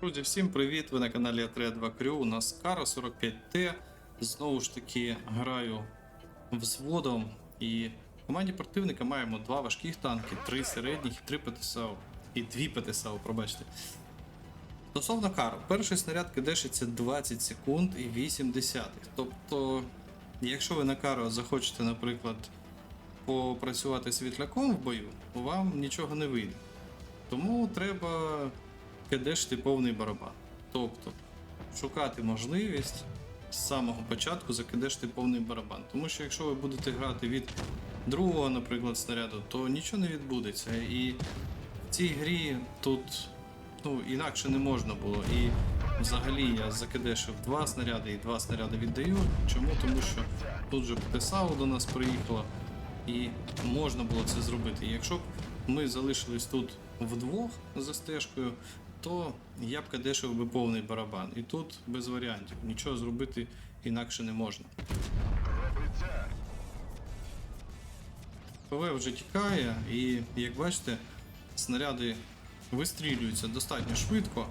Друзі, всім привіт! Ви на каналі Атрея 2 Крю. У нас Кара 45Т. Знову ж таки граю взводом. І в команді противника маємо два важких танки, три середніх три ПТСАУ. І дві ПТСАУ, пробачте. Стосовно кару, перший снаряд кидешиться 20 секунд і 8 десятих. Тобто, якщо ви на кару захочете, наприклад, попрацювати світляком в бою, вам нічого не вийде. Тому треба кидешти повний барабан. Тобто шукати можливість з самого початку закидешти повний барабан. Тому що якщо ви будете грати від другого, наприклад, снаряду, то нічого не відбудеться. І в цій грі тут ну, інакше не можна було. І взагалі я закидешив два снаряди і два снаряди віддаю. Чому? Тому що тут же ПТСАУ до нас приїхала і можна було це зробити. Якщо б ми залишились тут вдвох за стежкою, то я б кадешив би повний барабан. І тут без варіантів. Нічого зробити інакше не можна. ПВ вже тікає, і як бачите, снаряди вистрілюються достатньо швидко,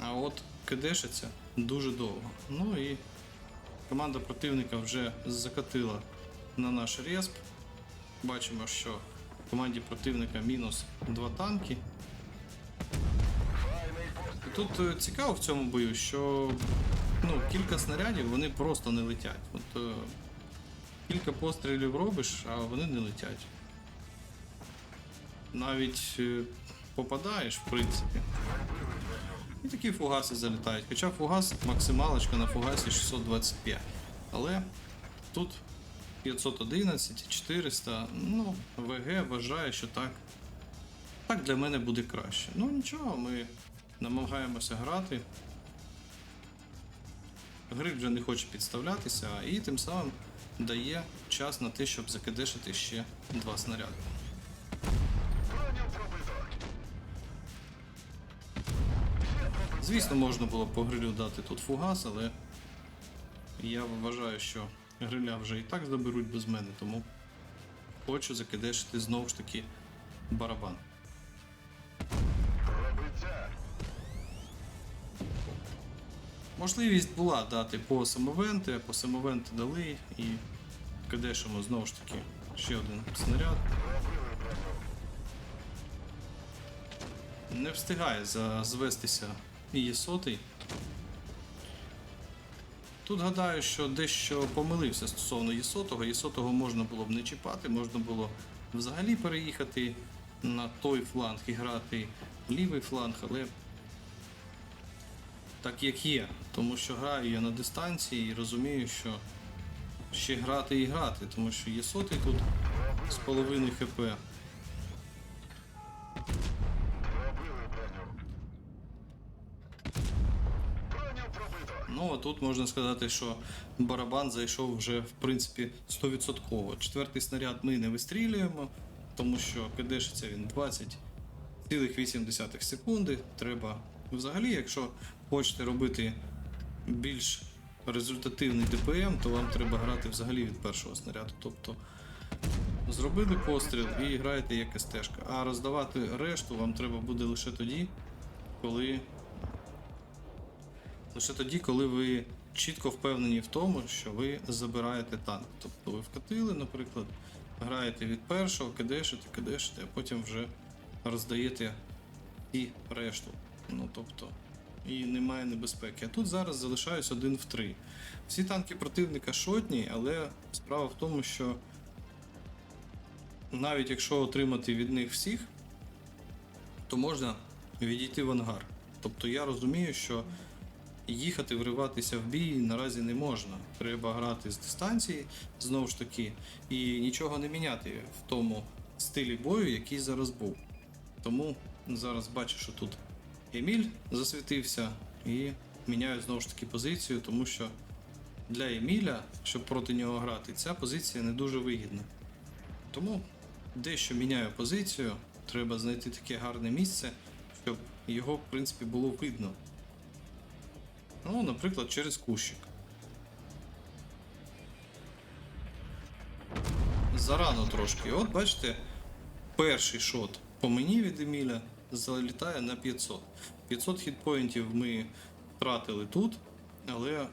а от кидешиться дуже довго. Ну і команда противника вже закатила на наш респ. Бачимо, що в команді противника мінус два танки. Тут е, цікаво в цьому бою, що ну, кілька снарядів вони просто не летять. От, е, кілька пострілів робиш, а вони не летять. Навіть е, попадаєш, в принципі. І такі фугаси залітають. Хоча фугас максималочка на фугасі 625. Але тут 511, 400, ну, ВГ вважає, що так. Так для мене буде краще. Ну нічого, ми намагаємося грати. Гриль вже не хоче підставлятися, і тим самим дає час на те, щоб закидешити ще два снаряди. Звісно, можна було по грилю дати тут фугас, але я вважаю, що гриля вже і так заберуть без мене, тому хочу закидешити знову ж таки барабан. Можливість була дати по самовенти, по самовенти дали і кидешимо знову ж таки ще один снаряд. Не встигає звестися є сотий. Тут гадаю, що дещо помилився стосовно Єсотого. Єсотого можна було б не чіпати, можна було взагалі переїхати на той фланг і грати лівий фланг, але так як є, тому що граю я на дистанції і розумію, що ще грати і грати, тому що є сотий тут з половиною хп. Ну а тут можна сказати, що барабан зайшов вже в принципі 100%. Четвертий снаряд ми не вистрілюємо, тому що кидешиться він 20,8 секунди. Треба взагалі, якщо хочете робити більш результативний ДПМ, то вам треба грати взагалі від першого снаряду. Тобто зробили постріл і граєте як СТ-шка. А роздавати решту вам треба буде лише тоді, коли лише тоді, коли ви чітко впевнені в тому, що ви забираєте танк. Тобто ви вкатили, наприклад, граєте від першого, кидешите, кидешите, а потім вже роздаєте і решту. Ну тобто, і немає небезпеки. А тут зараз залишаюсь один в три. Всі танки противника шотні, але справа в тому, що навіть якщо отримати від них всіх, то можна відійти в ангар. Тобто я розумію, що їхати, вриватися в бій наразі не можна. Треба грати з дистанції знову ж таки, і нічого не міняти в тому стилі бою, який зараз був. Тому зараз бачу, що тут Еміль засвітився і міняю знову ж таки позицію, тому що для Еміля, щоб проти нього грати, ця позиція не дуже вигідна. Тому дещо міняю позицію, треба знайти таке гарне місце, щоб його, в принципі, було видно. Ну, наприклад, через кущик. Зарано трошки. От бачите, перший шот по мені від Еміля залітає на 500. 500 хітпоінтів ми втратили тут, але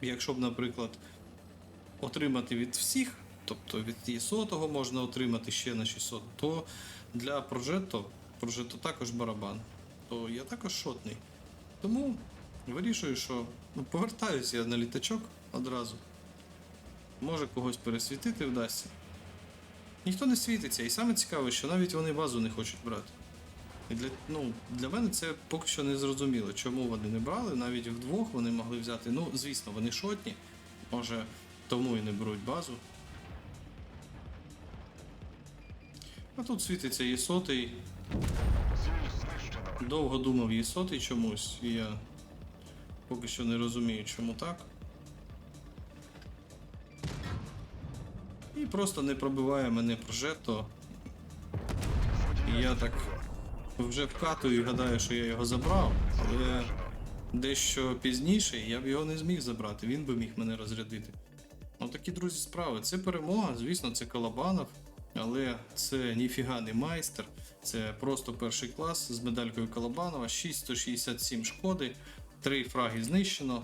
якщо б, наприклад, отримати від всіх, тобто від і сотого можна отримати ще на 600, то для прожетто, прожетто також барабан, то я також шотний. Тому вирішую, що ну, повертаюся я на літачок одразу. Може когось пересвітити вдасться. Ніхто не світиться, і саме цікаве, що навіть вони базу не хочуть брати. І для, ну, для мене це поки що не зрозуміло, чому вони не брали, навіть вдвох вони могли взяти. Ну, звісно, вони шотні, може тому і не беруть базу. А тут світиться і сотий. Довго думав і сотий чомусь, і я поки що не розумію, чому так. І просто не пробиває мене прожето. І я так вже вкатую і гадаю, що я його забрав, але дещо пізніше я б його не зміг забрати, він би міг мене розрядити. Ну такі друзі справи. Це перемога, звісно, це Колобанов, але це ніфіга не майстер. Це просто перший клас з медалькою Колобанова, 6167 шкоди, 3 фраги знищено.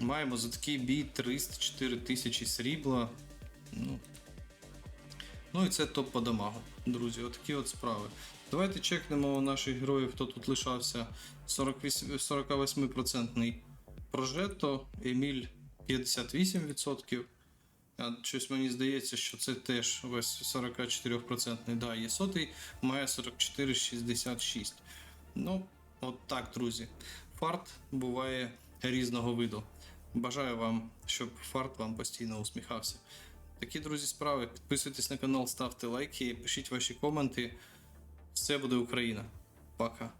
Маємо за такий бій 304 тисячі срібла. Ну, ну і це топ по дамагу, друзі, отакі от справи. Давайте чекнемо наших героїв, хто тут лишався. 48, 48% прожетто, Еміль 58%. А щось мені здається, що це теж весь 44%. Да, є сотий, має 44,66. Ну, от так, друзі. Фарт буває різного виду. Бажаю вам, щоб фарт вам постійно усміхався. Такі, друзі, справи. Підписуйтесь на канал, ставте лайки, пишіть ваші коменти. Все буде Україна. Пока.